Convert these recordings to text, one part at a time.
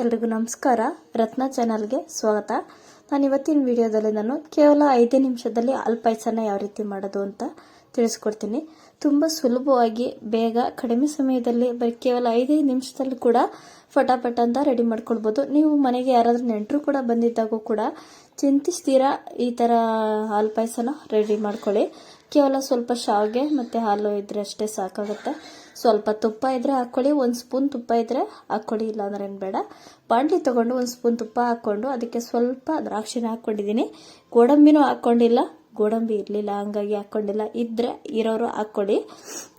ಎಲ್ರಿಗೂ ನಮಸ್ಕಾರ. ರತ್ನ ಚಾನಲ್ಗೆ ಸ್ವಾಗತ. ನಾನು ಇವತ್ತಿನ ವಿಡಿಯೋದಲ್ಲಿ ನಾನು ಕೇವಲ ಐದೇ ನಿಮಿಷದಲ್ಲಿ ಹಾಲು ಪಾಯಸನ ಯಾವ ರೀತಿ ಮಾಡೋದು ಅಂತ ತಿಳಿಸ್ಕೊಡ್ತೀನಿ. ತುಂಬ ಸುಲಭವಾಗಿ, ಬೇಗ, ಕಡಿಮೆ ಸಮಯದಲ್ಲಿ, ಬರೀ ಕೇವಲ ಐದೈದು ನಿಮಿಷದಲ್ಲಿ ಕೂಡ ಫಟಾಫಟ ಅಂತ ರೆಡಿ ಮಾಡ್ಕೊಳ್ಬೋದು. ನೀವು ಮನೆಗೆ ಯಾರಾದರೂ ನೆಂಟರು ಕೂಡ ಬಂದಿದ್ದಾಗೂ ಕೂಡ ಚಿಂತಿಸ್ತೀರಾ ಈ ಥರ ಹಾಲು ಪಾಯಸನ ರೆಡಿ ಮಾಡ್ಕೊಳ್ಳಿ. ಕೇವಲ ಸ್ವಲ್ಪ ಶಾವಿಗೆ ಮತ್ತು ಹಾಲು ಇದ್ರೆ ಅಷ್ಟೇ ಸಾಕಾಗುತ್ತೆ. ಸ್ವಲ್ಪ ತುಪ್ಪ ಇದ್ರೆ ಹಾಕ್ಕೊಳ್ಳಿ ಒಂದು ಸ್ಪೂನ್ ತುಪ್ಪ ಇದ್ರೆ ಹಾಕ್ಕೊಳ್ಳಿ ಇಲ್ಲಾಂದ್ರೆ ಏನು ಬೇಡ. ಬಾಣಲಿ ತೊಗೊಂಡು ಒಂದು ಸ್ಪೂನ್ ತುಪ್ಪ ಹಾಕ್ಕೊಂಡು ಅದಕ್ಕೆ ಸ್ವಲ್ಪ ದ್ರಾಕ್ಷಿನ ಹಾಕ್ಕೊಂಡಿದ್ದೀನಿ ಗೋಡಂಬಿನೂ ಹಾಕ್ಕೊಂಡಿಲ್ಲ ಗೋಡಂಬಿ ಇರಲಿಲ್ಲ, ಹಂಗಾಗಿ ಹಾಕ್ಕೊಂಡಿಲ್ಲ ಇದ್ರೆ ಇರೋರು ಹಾಕ್ಕೊಳ್ಳಿ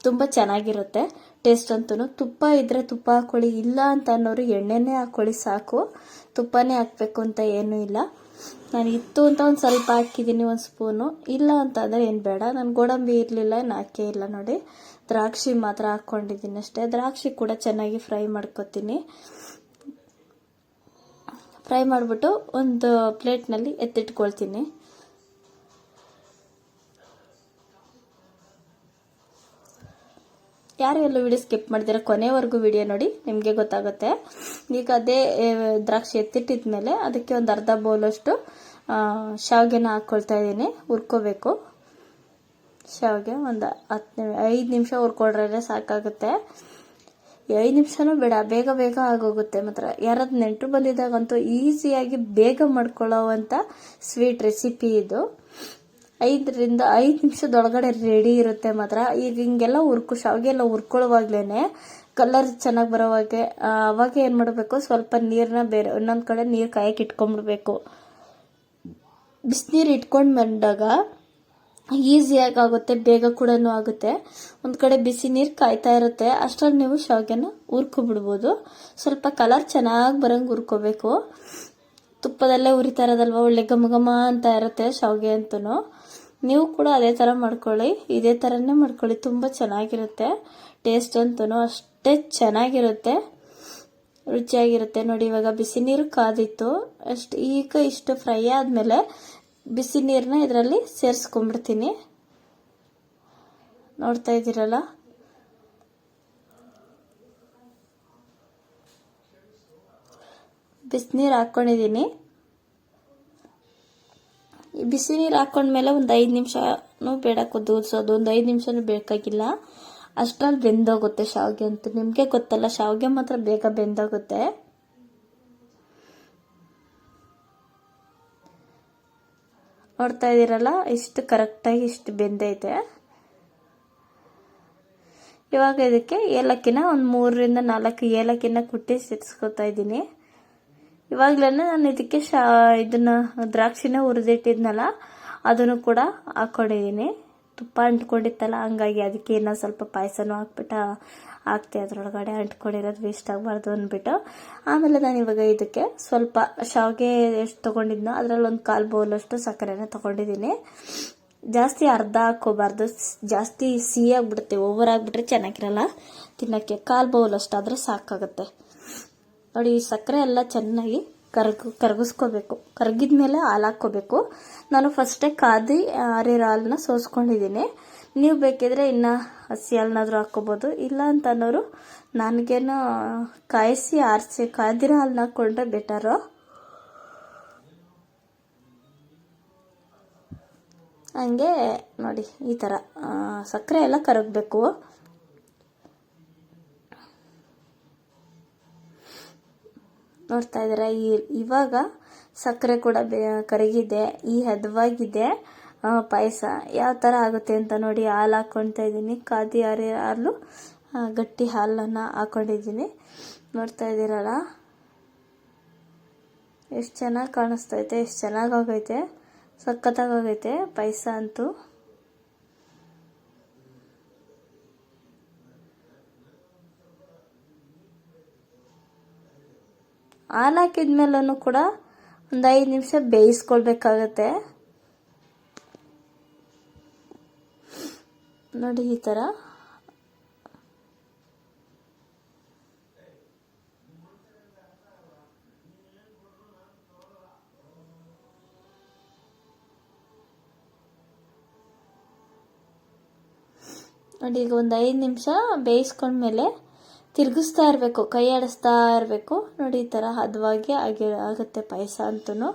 ತುಂಬ ಚೆನ್ನಾಗಿರುತ್ತೆ. ಟೇಸ್ಟ್ ಅಂತೂ ತುಪ್ಪ ಇದ್ರೆ ತುಪ್ಪ ಹಾಕ್ಕೊಳ್ಳಿ ಇಲ್ಲ ಅಂತ ಅನ್ನೋರು ಎಣ್ಣೆನೇ ಹಾಕ್ಕೊಳ್ಳಿ ಸಾಕು. ತುಪ್ಪನೇ ಹಾಕಬೇಕು ಅಂತ ಏನೂ ಇಲ್ಲ. ನಾನು ಇತ್ತು ಅಂತ ಒಂದು ಸ್ವಲ್ಪ ಹಾಕಿದ್ದೀನಿ, ಒಂದು ಸ್ಪೂನು. ಇಲ್ಲ ಅಂತಂದರೆ ಏನು ಬೇಡ. ನಾನು ಗೋಡಂಬಿ ಇರಲಿಲ್ಲ ಏನು ಹಾಕೇ ಇಲ್ಲ ನೋಡಿ. ದ್ರಾಕ್ಷಿ ಮಾತ್ರ ಹಾಕ್ಕೊಂಡಿದ್ದೀನಿ ಅಷ್ಟೇ. ದ್ರಾಕ್ಷಿ ಕೂಡ ಚೆನ್ನಾಗಿ ಫ್ರೈ ಮಾಡ್ಕೊತೀನಿ. ಫ್ರೈ ಮಾಡಿಬಿಟ್ಟು ಒಂದು ಪ್ಲೇಟ್ನಲ್ಲಿ ಎತ್ತಿಟ್ಕೊಳ್ತೀನಿ. ಯಾರು ಎಲ್ಲೂ ವಿಡಿಯೋ ಸ್ಕಿಪ್ ಮಾಡಿದಿರ ಕೊನೆವರೆಗೂ ವಿಡಿಯೋ ನೋಡಿ, ನಿಮಗೆ ಗೊತ್ತಾಗುತ್ತೆ. ಈಗ ಅದೇ ದ್ರಾಕ್ಷಿ ಎತ್ತಿಟ್ಟಿದ ಮೇಲೆ ಅದಕ್ಕೆ ಒಂದು ಅರ್ಧ ಬೌಲಷ್ಟು ಶಾವಿಗೆನ ಹಾಕ್ಕೊಳ್ತಾ ಇದ್ದೀನಿ, ಹುರ್ಕೋಬೇಕು. ಶಾವಿಗೆ ಒಂದು ಹತ್ತು ಐದು ನಿಮಿಷ ಹುರ್ಕೊಂಡ್ರೆ ಸಾಕಾಗುತ್ತೆ. ಐದು ನಿಮಿಷನೂ ಬೇಡ, ಬೇಗ ಬೇಗ ಆಗೋಗುತ್ತೆ ಮಾತ್ರ. ಯಾರಾದ್ರು ನೆಂಟರು ಬಂದಿದ್ದಾಗಂತೂ ಈಸಿಯಾಗಿ ಬೇಗ ಮಾಡ್ಕೊಳ್ಳೋವಂಥ ಸ್ವೀಟ್ ರೆಸಿಪಿ ಇದು. ಐದರಿಂದ ಐದು ನಿಮಿಷದೊಳಗಡೆ ರೆಡಿ ಇರುತ್ತೆ ಮಾತ್ರ. ಈಗ ಹಿಂಗೆಲ್ಲ ಹುರ್ಕು ಶಾವಿಗೆ ಎಲ್ಲ ಹುರ್ಕೊಳ್ಳುವಾಗ್ಲೇ ಕಲರ್ ಚೆನ್ನಾಗಿ ಬರೋವಾಗೆ ಅವಾಗ ಏನು ಮಾಡಬೇಕು, ಸ್ವಲ್ಪ ನೀರನ್ನ ಬೇರೆ, ಇನ್ನೊಂದು ಕಡೆ ನೀರು ಕಾಯಕ್ಕೆ ಇಟ್ಕೊಂಡ್ಬಿಡ್ಬೇಕು. ಬಿಸಿನೀರು ಇಟ್ಕೊಂಡು ಬಂದಾಗ ಈಸಿಯಾಗಿ ಆಗುತ್ತೆ ಬೇಗ ಕೂಡ ಆಗುತ್ತೆ. ಒಂದು ಕಡೆ ಬಿಸಿ ನೀರು ಕಾಯ್ತಾ ಇರುತ್ತೆ, ಅಷ್ಟರಲ್ಲಿ ನೀವು ಶಾವಿಗೆನ ಹುರ್ಕೊಬಿಡ್ಬೋದು. ಸ್ವಲ್ಪ ಕಲರ್ ಚೆನ್ನಾಗಿ ಬರಂಗೆ ಹುರ್ಕೋಬೇಕು. ತುಪ್ಪದಲ್ಲೇ ಉರಿತಾ ಇರೋದಲ್ವ, ಒಳ್ಳೆ ಘಮ ಘಮ ಅಂತ ಇರುತ್ತೆ ಶಾವಿಗೆ ಅಂತೂ ನೀವು ಕೂಡ ಅದೇ ಥರ ಮಾಡ್ಕೊಳ್ಳಿ, ಇದೇ ಥರನೇ ಮಾಡ್ಕೊಳ್ಳಿ, ತುಂಬ ಚೆನ್ನಾಗಿರುತ್ತೆ, ಟೇಸ್ಟ್ ಅಂತೂ ಅಷ್ಟೇ ಚೆನ್ನಾಗಿರುತ್ತೆ, ರುಚಿಯಾಗಿರುತ್ತೆ. ನೋಡಿ, ಇವಾಗ ಬಿಸಿ ನೀರು ಕಾದಿತ್ತು. ಅಷ್ಟು ಈಗ ಇಷ್ಟು ಫ್ರೈ ಆದಮೇಲೆ ಬಿಸಿ ನೀರನ್ನ ಇದರಲ್ಲಿ ಸೇರಿಸ್ಕೊಂಡ್ಬಿಡ್ತೀನಿ. ನೋಡ್ತಾ ಇದ್ದೀರಲ್ಲ? ಬಿಸಿನೀರು ಹಾಕ್ಕೊಂಡಿದ್ದೀನಿ ಬಿಸಿ ನೀರು ಹಾಕೊಂಡ್ಮೇಲೆ ಒಂದು ಐದು ನಿಮಿಷನೂ ಬೇಡ ಕುದಿಸೋದು ಒಂದು ಐದು ನಿಮಿಷನೂ ಬೇಕಾಗಿಲ್ಲ. ಅಷ್ಟ್ರಲ್ಲಿ ಬೆಂದೋಗುತ್ತೆ ಶಾವಿಗೆ ಅಂತ. ನಿಮಗೆ ಗೊತ್ತಲ್ಲ, ಶಾವಿಗೆ ಮಾತ್ರ ಬೇಗ ಬೆಂದೋಗುತ್ತೆ. ನೋಡ್ತಾ ಇದ್ದೀರಲ್ಲ, ಇಷ್ಟು ಕರೆಕ್ಟಾಗಿ ಇಷ್ಟು ಬೆಂದೈತೆ. ಇವಾಗ ಇದಕ್ಕೆ ಏಲಕ್ಕಿನ ಒಂದು ಮೂರರಿಂದ ನಾಲ್ಕು ಏಲಕ್ಕಿನ ಕುಟ್ಟಿ ಸೇರಿಸ್ಕೊತಾ ಇದ್ದೀನಿ. ಇವಾಗಲೇ ನಾನು ಇದಕ್ಕೆ ಶಾ ಇದನ್ನ ದ್ರಾಕ್ಷಿನ ಹುರಿದಿಟ್ಟಿದ್ನಲ್ಲ, ಅದನ್ನು ಕೂಡ ಹಾಕ್ಕೊಂಡಿದ್ದೀನಿ ತುಪ್ಪ ಅಂಟ್ಕೊಂಡಿತ್ತಲ್ಲ, ಹಂಗಾಗಿ ಅದಕ್ಕೆ ಇನ್ನೂ ಸ್ವಲ್ಪ ಪಾಯಸನೂ ಹಾಕ್ಬಿಟ್ಟು ಹಾಕ್ತೆ. ಅದರೊಳಗಡೆ ಅಂಟ್ಕೊಂಡಿರೋದು ವೇಸ್ಟ್ ಆಗಬಾರ್ದು ಅಂದ್ಬಿಟ್ಟು. ಆಮೇಲೆ ನಾನು ಇವಾಗ ಇದಕ್ಕೆ ಸ್ವಲ್ಪ ಶಾವಿಗೆ ಎಷ್ಟು ತೊಗೊಂಡಿದ್ನೋ ಅದರಲ್ಲಿ ಒಂದು ಕಾಲು ಬೌಲಷ್ಟು ಸಕ್ಕರೆನ ತೊಗೊಂಡಿದ್ದೀನಿ. ಜಾಸ್ತಿ ಅರ್ಧ ಹಾಕ್ಕೋಬಾರ್ದು ಸ್- ಜಾಸ್ತಿ ಸಿಹಿ ಆಗಿಬಿಡುತ್ತೆ ಓವರ್ ಆಗಿಬಿಟ್ರೆ ಚೆನ್ನಾಗಿರಲ್ಲ. ತಿನ್ನೋಕ್ಕೆ ಕಾಲು ಬೌಲ್ ಅಷ್ಟಾದರೆ ಸಾಕಾಗುತ್ತೆ. ನೋಡಿ ಸಕ್ಕರೆ ಎಲ್ಲ ಚೆನ್ನಾಗಿ ಕರಗ, ಕರಗಿಸ್ಕೋಬೇಕು. ಕರಗಿದ ಮೇಲೆ ಹಾಲು ಹಾಕ್ಕೋಬೇಕು ನಾನು ಫಸ್ಟೇ ಕಾದಿ ಆರಿರೋ ಹಾಲನ್ನ ಸೋಸ್ಕೊಂಡಿದ್ದೀನಿ. ನೀವು ಬೇಕಿದ್ರೆ ಇನ್ನು ಹಸಿ ಹಾಲನ್ನಾದರೂ ಹಾಕ್ಕೋಬೋದು. ಇಲ್ಲ ಅಂತ ಅನ್ನೋರು ನನಗೇನು ಕಾಯಿಸಿ ಆರಿಸಿ, ಕಾದಿರೋ ಹಾಲನ್ನ ಹಾಕ್ಕೊಂಡ್ರೆ ಬೆಟರು. ಹಂಗೆ ನೋಡಿ, ಈ ಥರ ಸಕ್ಕರೆ ಎಲ್ಲ ಕರಗಬೇಕು. ನೋಡ್ತಾ ಇದ್ದೀರ? ಈ, ಇವಾಗ ಸಕ್ಕರೆ ಕೂಡ ಕರಗಿದೆ, ಈ ಹದವಾಗಿದೆ. ಪಾಯಸ ಯಾವ ಥರ ಆಗುತ್ತೆ ಅಂತ ನೋಡಿ ಹಾಲು ಹಾಕ್ಕೊಳ್ತಾ ಇದ್ದೀನಿ. ಕಾದಿ ಹಾರಿ ಹಾಲು ಗಟ್ಟಿ ಹಾಲನ್ನು ಹಾಕ್ಕೊಂಡಿದ್ದೀನಿ ನೋಡ್ತಾ ಇದ್ದೀರಲ್ಲ? ಎಷ್ಟು ಚೆನ್ನಾಗಿ ಕಾಣಿಸ್ತೈತೆ ಎಷ್ಟು ಚೆನ್ನಾಗೋಗೈತೆ ಸಕ್ಕತ್ತಾಗಿ ಹೋಗೈತೆ ಪಾಯಸ ಅಂತೂ. ಹಾಲು ಹಾಕಿದ್ಮೇಲೂ ಕೂಡ ಒಂದು ಐದು ನಿಮಿಷ ಬೇಯಿಸ್ಕೊಳ್ಬೇಕಾಗತ್ತೆ. ನೋಡಿ ಈ ಥರ ನೋಡಿ ಈಗ ಒಂದು ಐದು ನಿಮಿಷ ಬೇಯಿಸ್ಕೊಂಡ್ಮೇಲೆ ತಿರುಗಿಸ್ತಾ ಇರಬೇಕು ಕೈ ಆಡಿಸ್ತಾ ಇರಬೇಕು ನೋಡಿ, ಈ ಥರ ಹದವಾಗಿ ಆಗಿ, ಆಗುತ್ತೆ ಪಾಯಸ ಅಂತೂ.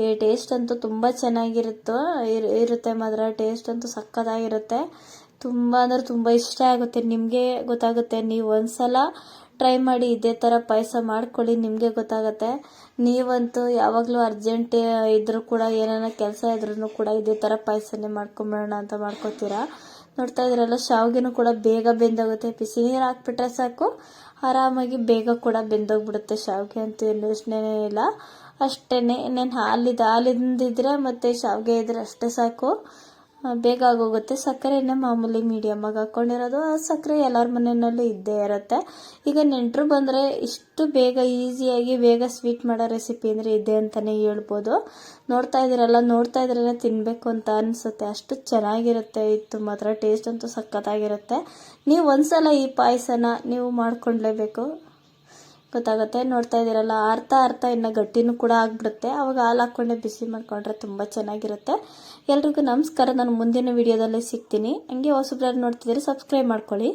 ಈ ಟೇಸ್ಟ್ ಅಂತೂ ತುಂಬ ಚೆನ್ನಾಗಿರುತ್ತೋ, ಇರ್- ಇರುತ್ತೆ ಮಾತ್ರ. ಟೇಸ್ಟ್ ಅಂತೂ ಸಕ್ಕತ್ತಾಗಿರುತ್ತೆ. ತುಂಬ ಅಂದರೆ ತುಂಬ ಇಷ್ಟ ಆಗುತ್ತೆ. ನಿಮಗೆ ಗೊತ್ತಾಗುತ್ತೆ. ನೀವು ಒಂದ್ಸಲ ಟ್ರೈ ಮಾಡಿ ಇದೇ ಥರ ಪಾಯಸ ಮಾಡ್ಕೊಳ್ಳಿ, ನಿಮಗೆ ಗೊತ್ತಾಗುತ್ತೆ. ನೀವಂತೂ ಯಾವಾಗಲೂ ಅರ್ಜೆಂಟ್ ಇದ್ದರೂ ಕೂಡ ಏನಾರ ಕೆಲಸ ಇದ್ರೂ ಕೂಡ ಇದೇ ಥರ ಪಾಯಸನೇ ಮಾಡ್ಕೊಂಬಿಡೋಣ ಅಂತ ಮಾಡ್ಕೋತೀರಾ? ನೋಡ್ತಾ ಇದ್ರಲ್ಲ, ಶಾವಿಗೆನೂ ಕೂಡ ಬೇಗ ಬೆಂದೋಗುತ್ತೆ. ಬಿಸಿ ನೀರು ಹಾಕ್ಬಿಟ್ರೆ ಸಾಕು. ಆರಾಮಾಗಿ ಬೇಗ ಕೂಡ ಬೆಂದೋಗ್ಬಿಡುತ್ತೆ ಶಾವಿಗೆ ಅಂತೂ ಏನು ಇಲ್ಲ. ಅಷ್ಟೇ ಇನ್ನೇನು ಹಾಲಿದ್ದು ಹಾಲಿಂದಿದ್ರೆ ಮತ್ತು ಶಾವಿಗೆ ಇದ್ರೆ ಅಷ್ಟೇ ಸಾಕು. ಬೇಗ ಆಗೋಗುತ್ತೆ. ಸಕ್ಕರೆನೆ ಮಾಮೂಲಿ ಮೀಡಿಯಮ್ಮಾಗಿ ಹಾಕ್ಕೊಂಡಿರೋದು ಆ ಸಕ್ಕರೆ ಎಲ್ಲರ ಮನೆಯಲ್ಲೂ ಇದ್ದೇ ಇರುತ್ತೆ. ಈಗ ನೆಂಟರು ಬಂದರೆ ಇಷ್ಟು ಬೇಗ ಈಸಿಯಾಗಿ ಬೇಗ ಸ್ವೀಟ್ ಮಾಡೋ ರೆಸಿಪಿ ಅಂದರೆ ಇದೆ ಅಂತಲೇ ಹೇಳ್ಬೋದು. ನೋಡ್ತಾ ಇದ್ದೀರಲ್ಲ ನೋಡ್ತಾ ಇದ್ರೇ ತಿನ್ನಬೇಕು ಅಂತ ಅನಿಸುತ್ತೆ. ಅಷ್ಟು ಚೆನ್ನಾಗಿರುತ್ತೆ. ಇತ್ತು ಮಾತ್ರ ಟೇಸ್ಟ್ ಅಂತೂ ಸಖತ್ತಾಗಿರುತ್ತೆ. ನೀವು ಒಂದ್ಸಲ ಈ ಪಾಯಸನ ನೀವು ಮಾಡ್ಕೊಳ್ಲೇಬೇಕು ಗೊತ್ತಾಗುತ್ತೆ. ನೋಡ್ತಾ ಇದ್ದೀರಲ್ಲ, ಅರ್ಥ ಅರ್ಥ ಇನ್ನು ಗಟ್ಟಿನೂ ಕೂಡ ಆಗಿಬಿಡುತ್ತೆ. ಅವಾಗ ಹಾಲು ಹಾಕ್ಕೊಂಡೆ ಬಿಸಿ ಮಾಡಿಕೊಂಡ್ರೆ ತುಂಬ ಚೆನ್ನಾಗಿರುತ್ತೆ. ಎಲ್ರಿಗೂ ನಮಸ್ಕಾರ. ನಾನು ಮುಂದಿನ ವಿಡಿಯೋದಲ್ಲಿ ಸಿಗ್ತೀನಿ. ಹಂಗೆ ಹೊಸಬ್ರು ನೋಡ್ತಿದ್ದೀರಿ ಸಬ್ಸ್ಕ್ರೈಬ್ ಮಾಡ್ಕೊಳ್ಳಿ.